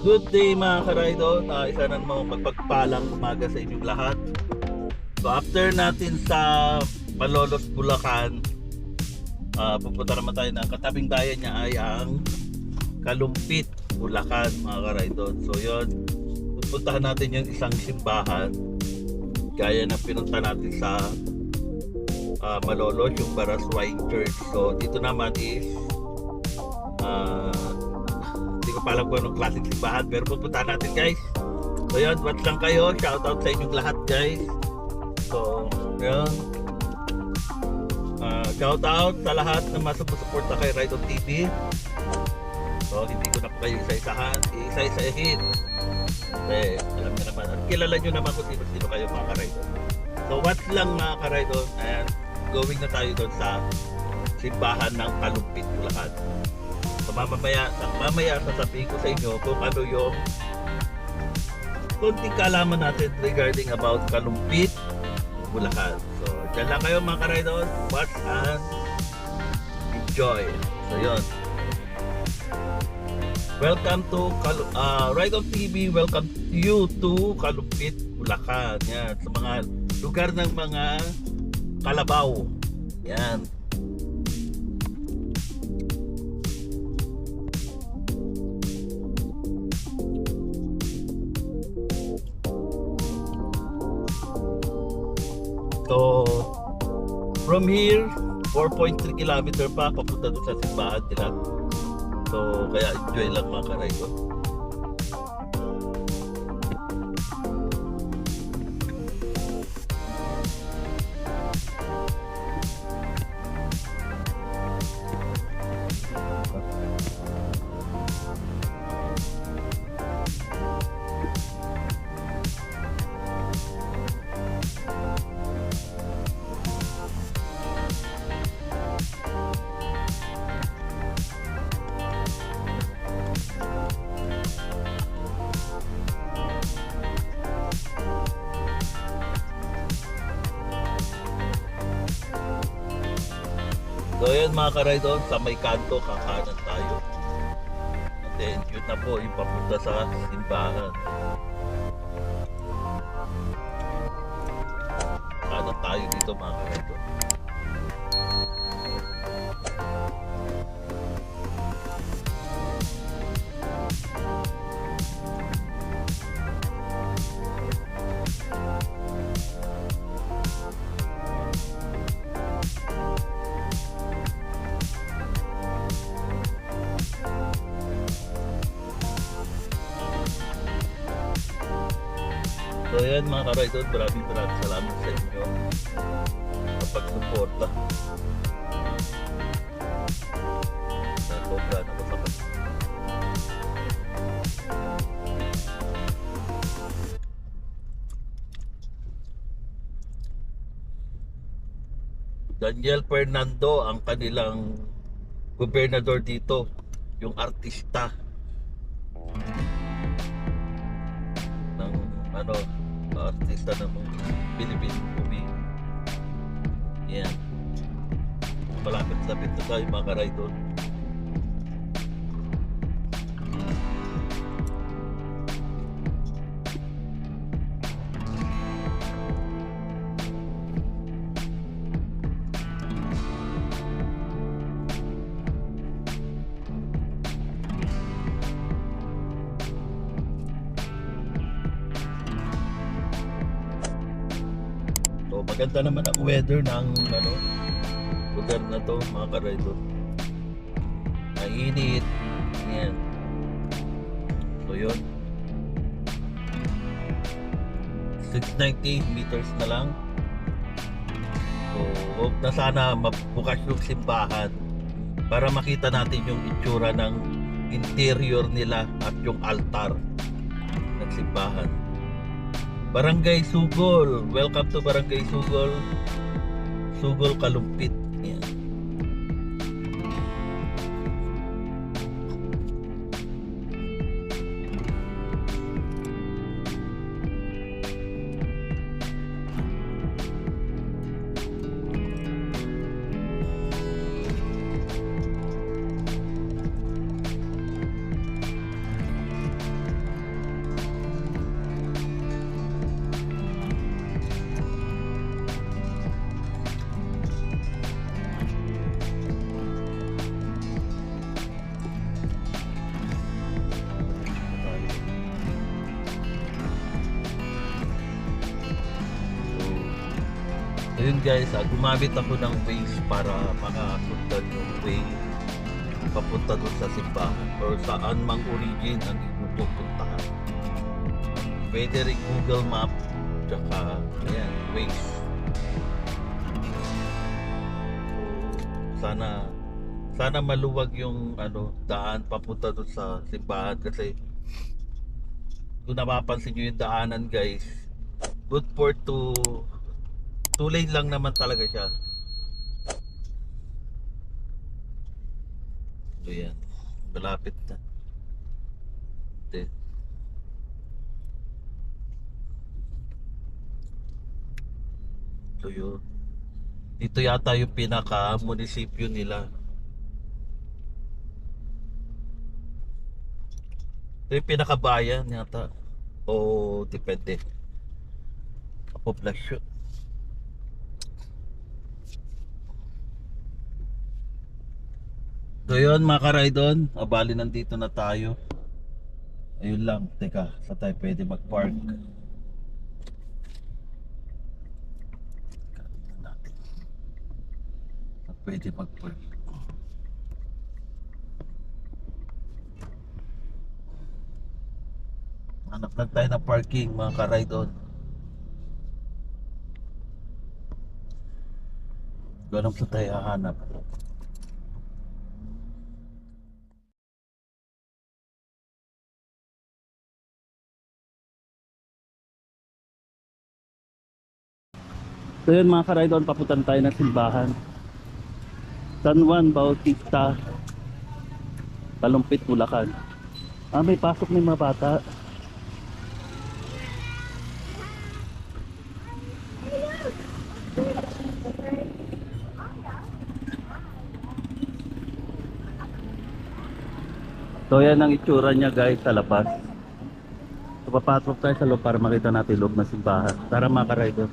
Good day mga karaydon. Uh, isa na namang magpagpalang umaga sa inyong lahat. So after natin sa Malolos, Bulacan, uh, pupunta naman tayo ng katabing bayan niya ay ang Kalumpit, Bulacan mga karaydon. So yun, pupuntahan natin yung isang simbahan gaya ng pinunta natin sa uh, Malolos, yung Baraswine Church. So dito naman is uh, alam kung anong klaseng simbahan pero pupuntahan natin guys. So yun watch lang kayo. Shout out sa inyong lahat guys. So yun. Uh, shout out sa lahat na masupasuporta kay Ride on TV so hindi ko na po kayo isa-isahan isa-isahin. Kasi alam nyo naman kilala nyo naman kung sino-sino kayo mga ka-ride so watch lang mga ka-ride and going na tayo doon sa simbahan ng Kalumpit Bulacan So mamamaya, mamaya sasabihin ko sa inyo kung ano yung konting kaalaman natin regarding about Kalumpit, Bulacan. So, dyan lang kayo mga ka-riders. Watch and enjoy. So, yun. Welcome to Kal uh, Ride on TV. Welcome you to Kalumpit, Bulacan. Yan. Sa mga lugar ng mga kalabaw. Yan. So, from here, 4.3 kilometer pa papunta doon sa simbahan nila. So, kaya enjoy lang mga karay So yun mga karay doon, sa may kanto, kakanan tayo. And then yun na po, yung papunta sa simbahan. Kanan tayo dito mga karay doon. So yan mga karay doon, maraming maraming salamat sa inyo sa pagsuporta. Sobra na ko sa Daniel Fernando ang kanilang gobernador dito, yung artista ng ano, artista ng Philippine movie. Yan. Malapit-lapit na tayo mga karay maganda naman ang weather ng ano, lugar na to mga doon. Mainit. Yan. So yun. 690 meters na lang. So hope na sana mabukas yung simbahan para makita natin yung itsura ng interior nila at yung altar ng simbahan. Barangay Sugol. Welcome to Barangay Sugol. Sugol Kalumpit. Yun guys, ah, gumamit ako ng Waze para makapunta yung way papunta doon sa simbahan or saan mang origin ang inyong pupuntahan. Pwede rin Google Map tsaka ayan, Waze. Sana sana maluwag yung ano daan papunta doon sa simbahan kasi kung napapansin nyo yung daanan guys good for two two lane lang naman talaga siya. So yan. Malapit na. Ito. ito yun. Dito yata yung pinaka munisipyo nila. Ito yung pinakabayan yata. O depende. Populasyon So yun mga karaydon, abali nandito na tayo. Ayun lang, teka, sa tayo pwede mag-park. Pwede mag-park. Hanap lang tayo ng parking mga karaydon. Ganun sa tayo hahanap. So yun mga karaydon, papuntan tayo ng simbahan. San Juan Bautista, Talumpit, Bulacan. Ah, may pasok yung mga bata. So yan ang itsura niya guys sa labas. So papasok tayo sa loob para makita natin loob ng simbahan. Tara mga karaydon.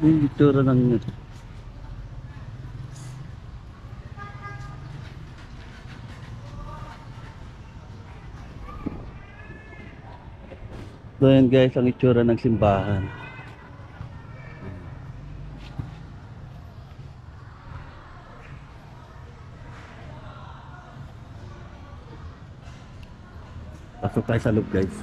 Yung itsura ng So guys, ang itsura ng simbahan. Pasok tayo sa loob guys.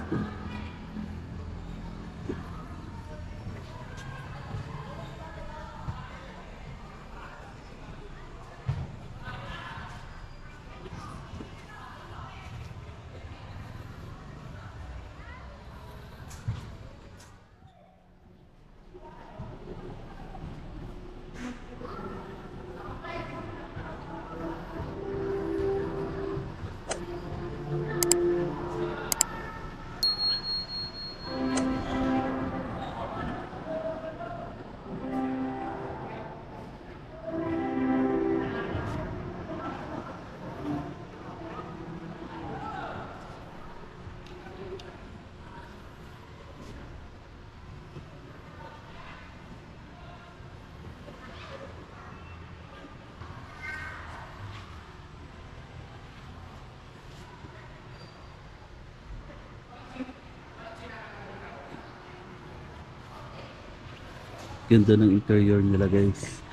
Ganda ng interior nila guys.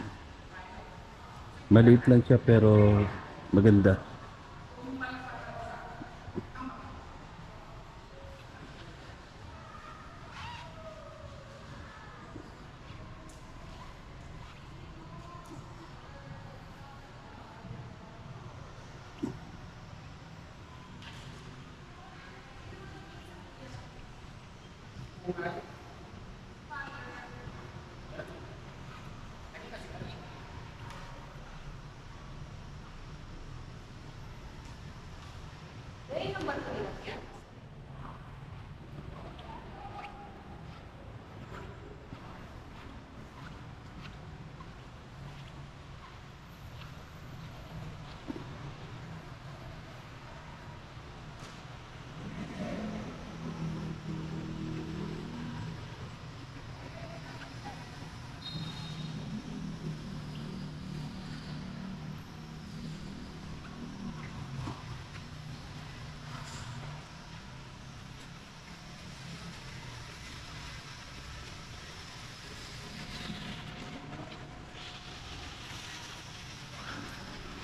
Maliit lang siya pero maganda.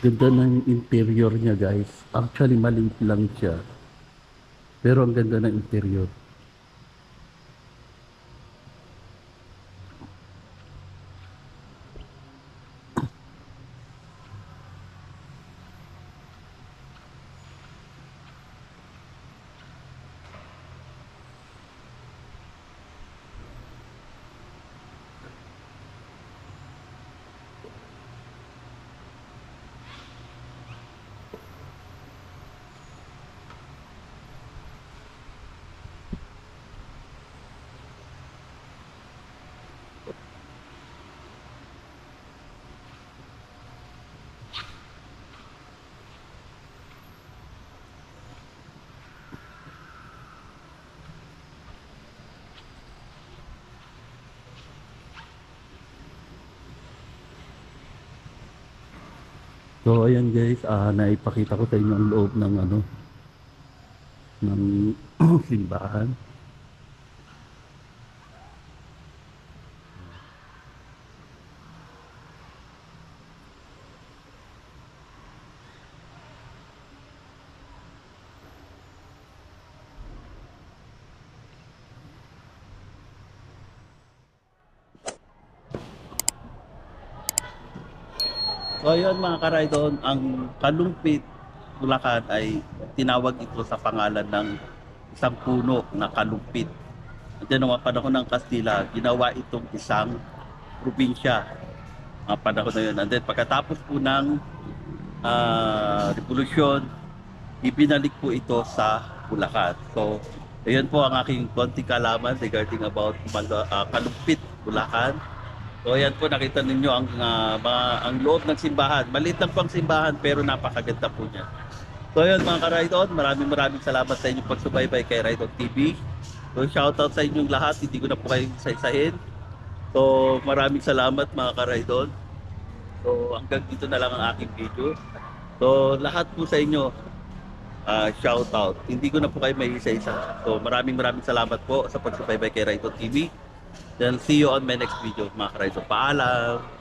Ganda ng interior niya guys. Actually maliit lang siya. Pero ang ganda ng interior. So ayan guys, ah naipakita ko sa inyo ang loob ng ano ng simbahan. So ayun mga karaydon, ang kalumpit Bulacan ay tinawag ito sa pangalan ng isang puno na kalumpit. At yan mga panahon ng Kastila, ginawa itong isang probinsya. Mga panahon na yun. And then pagkatapos po ng ah, revolusyon, ibinalik po ito sa Bulacan. So, ayun po ang aking konting kalaman regarding about ah, Kalumpit, Bulacan. So ayan po nakita ninyo ang ah, mga, ang loob ng simbahan. Maliit lang po ang simbahan pero napakaganda po niya. So ayan mga ka-Ride-On, maraming maraming salamat sa inyong pagsubaybay kay Ride-On TV. So shoutout sa inyong lahat, hindi ko na po kayo isa-isahin. So maraming salamat mga ka-Ride-On. So hanggang dito na lang ang aking video. So lahat po sa inyo, ah, shoutout. Hindi ko na po kayo may isa-isa. So maraming maraming salamat po sa pagsubaybay kay Ride-On TV. Then see you on my next video mga ka-Ride-On. Paalam!